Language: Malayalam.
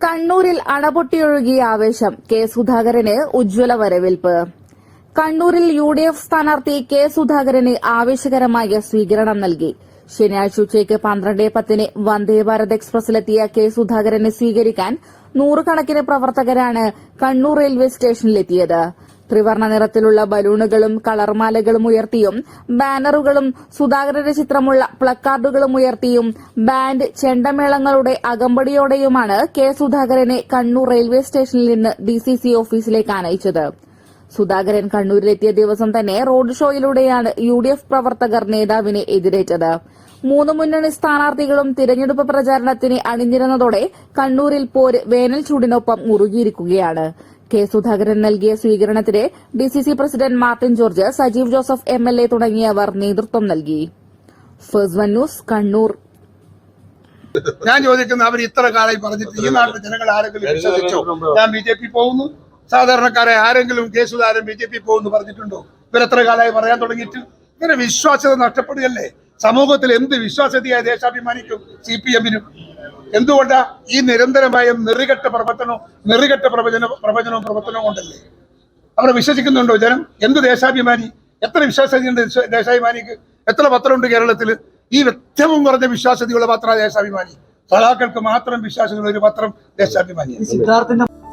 കണ്ണൂരിൽ അണപൊട്ടിയൊഴുകിയ ആവേശം കെ സുധാകരന് ഉജ്ജ്വല വരവേൽപ്പ്. കണ്ണൂരിൽ യു ഡി എഫ് സ്ഥാനാർത്ഥി കെ സുധാകരന് ആവേശകരമായ സ്വീകരണം നൽകി. ശനിയാഴ്ച ഉച്ചയ്ക്ക് പന്ത്രണ്ട് പത്തിന് വന്ദേ ഭാരത് എക്സ്പ്രസിലെത്തിയ കെ സുധാകരനെ സ്വീകരിക്കാൻ നൂറുകണക്കിന് പ്രവർത്തകരാണ് കണ്ണൂർ റെയിൽവേ സ്റ്റേഷനിലെത്തിയത്. ത്രിവർണ നിറത്തിലുള്ള ബലൂണുകളും കളർമാലകളും ഉയർത്തിയും ബാനറുകളും സുധാകരന്റെ ചിത്രമുള്ള പ്ലക്കാർഡുകളും ഉയർത്തിയും ബാൻഡ് ചെണ്ടമേളങ്ങളുടെ അകമ്പടിയോടെയുമാണ് കെ സുധാകരനെ കണ്ണൂർ റെയിൽവേ സ്റ്റേഷനിൽ നിന്ന് ഡിസിസി ഓഫീസിലേക്ക് ആനയിച്ചത് സുധാകരൻ കണ്ണൂരിലെത്തിയ ദിവസം തന്നെ റോഡ് ഷോയിലൂടെയാണ് യു ഡി എഫ് പ്രവർത്തകർ നേതാവിനെ എതിരേറ്റത്. മൂന്ന് മുന്നണി സ്ഥാനാർത്ഥികളും തിരഞ്ഞെടുപ്പ് പ്രചാരണത്തിന് അണിനിരന്നതോടെ കണ്ണൂരിൽ പോര് വേനൽ ചൂടിനൊപ്പം മുറുകിയിരിക്കുകയാണ്. കെ സുധാകരൻ നൽകിയ സ്വീകരണത്തിന് DCC president Martin George Sajeev Joseph M L A തുടങ്ങിയവർ നേതൃത്വം നൽകി. ന്യൂസ് കണ്ണൂർ. ഞാൻ ചോദിക്കുന്ന അവർ ഇത്ര കാലമായി പറഞ്ഞിട്ട് ഈ നാട്ടിലെ ജനങ്ങൾ ആരെങ്കിലും വിശ്വസിച്ചോ? ഞാൻ ബി ജെ പി പോകുന്നു. സാധാരണക്കാരെ ആരെങ്കിലും കേസുകാരൻ ബി ജെ പി പോകുന്നു പറഞ്ഞിട്ടുണ്ടോ? ഇവരെത്ര കാലമായി പറയാൻ തുടങ്ങിയിട്ട്? ഇങ്ങനെ വിശ്വാസ്യത നഷ്ടപ്പെടുകയല്ലേ? സമൂഹത്തിൽ എന്ത് വിശ്വാസ്യതയായി ദേശാഭിമാനിക്കും സി പി എമ്മിനും? എന്തുകൊണ്ടാ ഈ നിരന്തരമായ നെറികെട്ട പ്രവർത്തനവും നെറികെട്ട പ്രവചന പ്രവചനവും പ്രവർത്തനവും കൊണ്ടല്ലേ? അവരെ വിശ്വസിക്കുന്നുണ്ടോ ജനം? എന്ത് ദേശാഭിമാനി? എത്ര വിശ്വാസ്യതയുണ്ട് ദേശ- ദേശാഭിമാനിക്ക്? എത്ര പത്രമുണ്ട് കേരളത്തിൽ ഈ ഏറ്റവും കുറഞ്ഞ വിശ്വാസ്യതയുള്ള പത്ര ദേശാഭിമാനി. സഖാക്കൾക്ക് മാത്രം വിശ്വാസമുള്ള ഒരു പത്രം ദേശാഭിമാനി